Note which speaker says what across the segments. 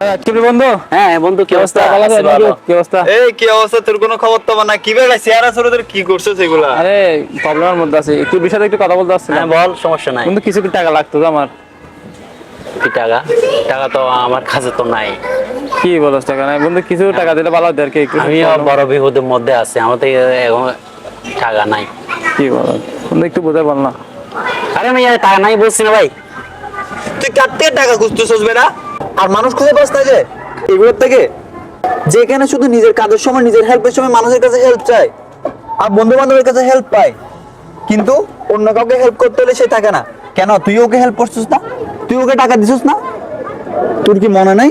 Speaker 1: কি রে বন্ধু?
Speaker 2: হ্যাঁ বন্ধু কি অবস্থা?
Speaker 1: ভালো আছো
Speaker 2: আছি ভালো।
Speaker 1: কি অবস্থা?
Speaker 3: এই কি অবস্থা? তোর কোনো খবর তো না কি বেলা চেহারা ছোট তোর কি করছ সেগুলা
Speaker 1: আরে প্রবলেমের মধ্যে আছে। একটু বিষয়টা একটু কথা বলতে
Speaker 2: হ্যাঁ বল সমস্যা নাই।
Speaker 1: কিন্তু কিছু টাকা লাগতো আমার?
Speaker 2: কি টাকা? টাকা তো আমার কাছে তো নাই।
Speaker 1: কি বলছ টাকা নাই? বন্ধু কিছু টাকা দিলে ভালো হতো আর কি একটু
Speaker 2: বড় বিপদের মধ্যে আছি। আমার তো এখন টাকা নাই।
Speaker 1: কি বল বন্ধু একটু বোঝাই বল না।
Speaker 2: আরে আমি টাকা নাই বলছি না ভাই।
Speaker 3: তুই কার থেকে টাকা খুঁজতেছিস বেটা? আর মানুষ খুঁজে পাস না যে এগুলোর থেকে। যেখানে শুধু নিজের কাজের সময় নিজের হেল্পের সময় মানুষের কাছে হেল্প চায় আর বন্ধু বান্ধবের কাছে হেল্প পায়। কিন্তু অন্য কাউকে হেল্প করতে হলে সে থাকে না। কেন? তুই ওকে হেল্প করছিস না? তুই ওকে টাকা দিছিস না? তোর কি মনে নাই?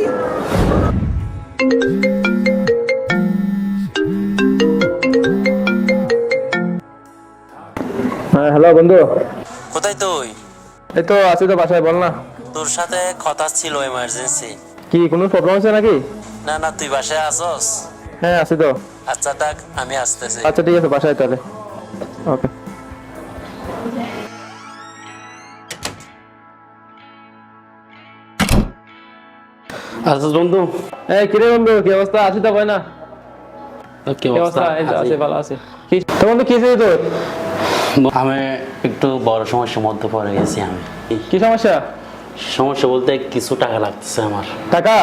Speaker 1: হ্যাঁ হ্যালো বন্ধু।
Speaker 2: কোথায় তুই?
Speaker 1: এই তো আছি তো বাসায় বল না।
Speaker 2: তোর সাথে কথা ছিল এমার্জেন্সি
Speaker 1: কি কোনো প্রবলেম আছে নাকি?
Speaker 2: না না তুই বাসায় আসস?
Speaker 1: হ্যাঁ আছি তো।
Speaker 2: আচ্ছা থাক আমি আসতেছি।
Speaker 1: আচ্ছা ঠিক আছে বাসায় তাহলে। ওকে
Speaker 2: আচ্ছা বন্ধু।
Speaker 1: এই কিরে বন্ধু কি অবস্থা? আছি তো ভাই না?
Speaker 2: কি
Speaker 1: অবস্থা? আছে ভালো আছে। কি তো বন্ধু কি হয়েছে তোর?
Speaker 2: আমি একটু বড় সমস্যার মধ্যে পড়ে গেছি আমি।
Speaker 1: কি সমস্যা?
Speaker 2: সমস্যা বলতে কিছু টাকা লাগতেছে আমার।
Speaker 1: টাকা?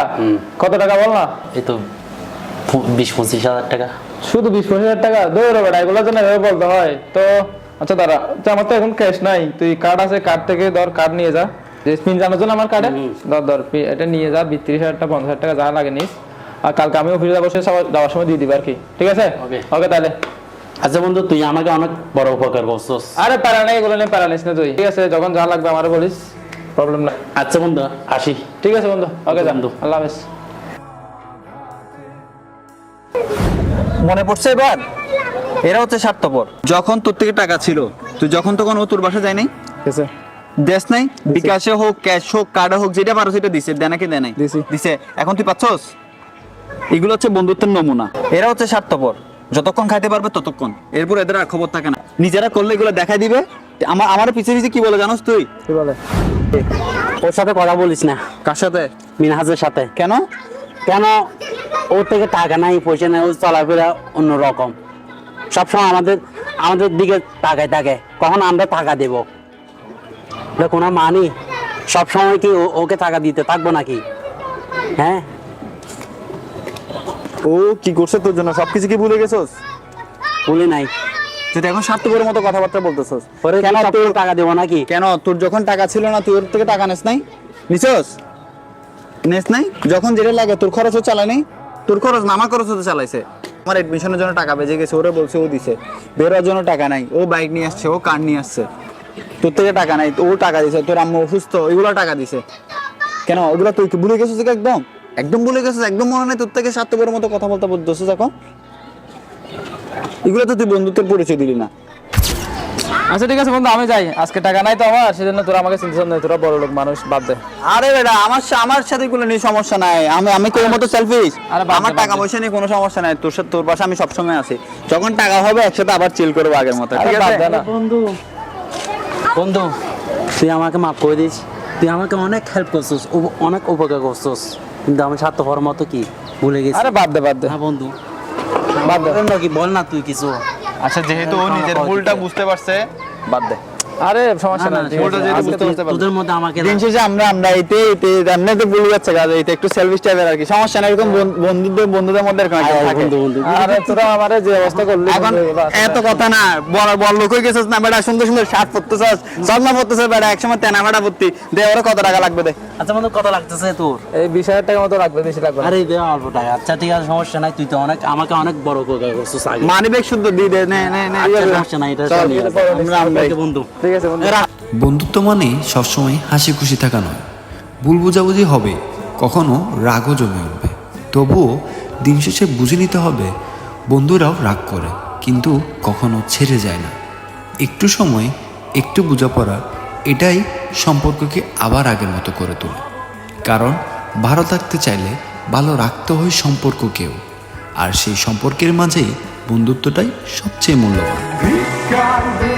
Speaker 1: কত টাকা বল না?
Speaker 2: এই তো বিশ পঁচিশ হাজার টাকা।
Speaker 1: শুধু বিশ পঁচিশ হাজার টাকা? দৌড় এগুলো জন্য এভাবে বলতে হয়। তো আচ্ছা দাঁড়া আমার তো এখন ক্যাশ নাই। তুই কার্ড আছে কার্ড থেকে ধর কার্ড নিয়ে যা। যে পিন জানার জন্য আমার কার্ডে ধর ধর এটা নিয়ে যা বিত্রিশ হাজার টাকা পঞ্চাশ হাজার টাকা যা লাগে নিস। আর কালকে আমি অফিসে যাব সে যাওয়ার সময় দিয়ে দিবি আর কি। ঠিক আছে? ওকে। তাহলে।
Speaker 2: আচ্ছা বন্ধু তুই আমাকে অনেক বড় উপকার করছিস।
Speaker 1: আরে প্যারা নেই এগুলো নিয়ে প্যারা নিস না তুই। ঠিক আছে যখন যা লাগবে আমার বলিস। প্রবলেম নাই।
Speaker 2: আচ্ছা বন্ধু আসি।
Speaker 1: ঠিক আছে বন্ধু ওকে
Speaker 2: বন্ধু।
Speaker 1: আল্লাহ হাফেজ।
Speaker 3: মনে পড়ছে এবার? এরা হচ্ছে স্বার্থপর। যখন তোর থেকে টাকা ছিল তুই যখন তখন ও তোর বাসা যায় নাই?
Speaker 1: ঠিক আছে।
Speaker 3: দেশ নাই? বিকাশে হোক ক্যাশ হোক কার্ডে হোক যেটা পারো সেটা দিছে দেয় নাকি দেয় নাই?
Speaker 1: দিছি।
Speaker 3: দিছে। এখন তুই পাচ্ছস? এগুলো হচ্ছে বন্ধুত্বের নমুনা। এরা হচ্ছে স্বার্থপর। যতক্ষণ খাইতে পারবে ততক্ষণ। এরপর এদের আর খবর থাকে না। নিজেরা করলে এগুলো দেখাই দিবে। আমার আমার পিছিয়ে পিছিয়ে কি বলে জানোস তুই?
Speaker 1: কি বলে?
Speaker 2: ওর সাথে কথা বলিস না।
Speaker 3: কার সাথে?
Speaker 2: মিনহাজের সাথে।
Speaker 3: কেন?
Speaker 2: কেন? ওর থেকে টাকা নাই পয়সা নাই ও চলাফেরা অন্যরকম। সবসময় আমাদের আমাদের দিকে তাকায় থাকে। কখন আমরা টাকা দেব? কোনো মানি? সবসময় কি ও- ওকে টাকা দিতে থাকব নাকি? হ্যাঁ?
Speaker 3: ও কি করছে তোর জন্য? সবকিছু কি ভুলে গেছস?
Speaker 2: ভুলে নাই।
Speaker 3: তুই এখন স্বার্থপরের মতো কথাবার্তা বলতেছস। কেন তোর
Speaker 2: টাকা দেবো নাকি?
Speaker 3: কেন? তোর যখন টাকা ছিল না তুই ওর থেকে টাকা নেস নাই? নিছস? নেস নাই? যখন যেটা লাগে তোর খরচও চালানি। তোর খরচ না আমার খরচও তো চালাইছে। আমার এডমিশনের জন্য টাকা বেজে গেছে ওরে বলছে ও দিছে। বেরোর জন্য টাকা নাই ও বাইক নিয়ে আসছে ও কার নিয়ে আসছে। তোর থেকে টাকা নাই ও টাকা দিছে তোর আম্মু অসুস্থ এগুলো টাকা দিছে। কেন? ওগুলো তুই ভুলে গেছিস একদম? একদম ভুলে গেছিস একদম মনে নাই তোর থেকে স্বার্থপরের মতো কথা বলতে বলতেছিস এখন? এগুলো তো তুই বন্ধুত্বের পরিচয় দিলি না।
Speaker 1: আচ্ছা ঠিক আছে বন্ধু আমি যাই। আজকে টাকা নাই তো আমার সেজন্য তোরা আমাকে চিন্তা নেই তোরা বড় লোক মানুষ বাদ দে।
Speaker 3: আরে বেটা আমার সা- আমার সাথে কোনো নিয়ে সমস্যা নাই। আমি আমি তোর মতো সেলফিশ
Speaker 1: আরে বাদ দে,
Speaker 3: আমার
Speaker 1: বাদ
Speaker 3: টাকা
Speaker 1: দে।
Speaker 3: পয়সা নিয়ে কোনো সমস্যা নাই। তোর সাথে তোর পাশে আমি সবসময় আছি। যখন টাকা হবে একসাথে আবার চিল করব আগের মতো
Speaker 1: আরে
Speaker 3: ঠিক
Speaker 1: বাদ
Speaker 3: আছে?
Speaker 1: দে না।
Speaker 2: বন্ধু। বন্ধু তুই আমাকে মাফ করে দিস। তুই আমাকে অনেক হেল্প করছিস উপ- অনেক উপকার করছিস। কিন্তু আমি স্বার্থপর মতো কি? ভুলে গেছি।
Speaker 1: আরে বাদ দে বাদ দে।
Speaker 2: হ্যাঁ বন্ধু।
Speaker 1: বাদ দে।
Speaker 2: বল কি বল না তুই কিছু।
Speaker 3: আচ্ছা যেহেতু ও নিজের ভুলটা বুঝতে পারছে। বাদ দে।
Speaker 1: আরে সমস্যা
Speaker 2: না, তোদের মধ্যে আমাকে
Speaker 3: দিন শেষে আমরা আমরা এতে এতে এমনি তো ভুলে যাচ্ছে কাজ একটু সেলফিশ টাইপের আর কি। সমস্যা নাই এরকম বন্ধুদের বন্ধুদের মধ্যে এরকম একটা থাকে।
Speaker 1: আরে তোরা আমারে যে অবস্থা করলি
Speaker 3: এখন এত কথা না বড় বড় লোক হয়ে গেছিস না বেটা সুন্দর সুন্দর শার্ট পরতেছস চশমা পরতেছস বেটা একসময় তেনা ফাটা পরতি। দে ওরা কত টাকা লাগবে দে।
Speaker 2: আচ্ছা বন্ধু কত লাগতেছে তোর?
Speaker 1: এই বিশ হাজার টাকা মতো লাগবে বেশি লাগবে
Speaker 2: আরে দে অল্প টাকা। আচ্ছা ঠিক আছে সমস্যা নাই তুই তো অনেক আমাকে অনেক বড় উপকার করছিস আগে।
Speaker 3: মানি ব্যাগ শুদ্ধ দিয়ে দে নে নে নে
Speaker 2: আচ্ছা, সমস্যা নাই এটা
Speaker 3: আমরা আমরাই।
Speaker 2: বন্ধু।
Speaker 1: ঠিক আছে বন্ধু।
Speaker 4: বন্ধুত্ব মানে সবসময় হাসি খুশি থাকা নয়। ভুল বোঝাবুঝি হবে কখনো রাগও জমে উঠবে। তবুও দিন শেষে বুঝে নিতে হবে বন্ধুরাও রাগ করে কিন্তু কখনো ছেড়ে যায় না। একটু সময় একটু বোঝাপড়া এটাই সম্পর্ককে আবার আগের মতো করে তোলে। কারণ ভালো থাকতে চাইলে ভালো রাখতে হয় সম্পর্ককেও। আর সেই সম্পর্কের মাঝেই বন্ধুত্বটাই সবচেয়ে মূল্যবান।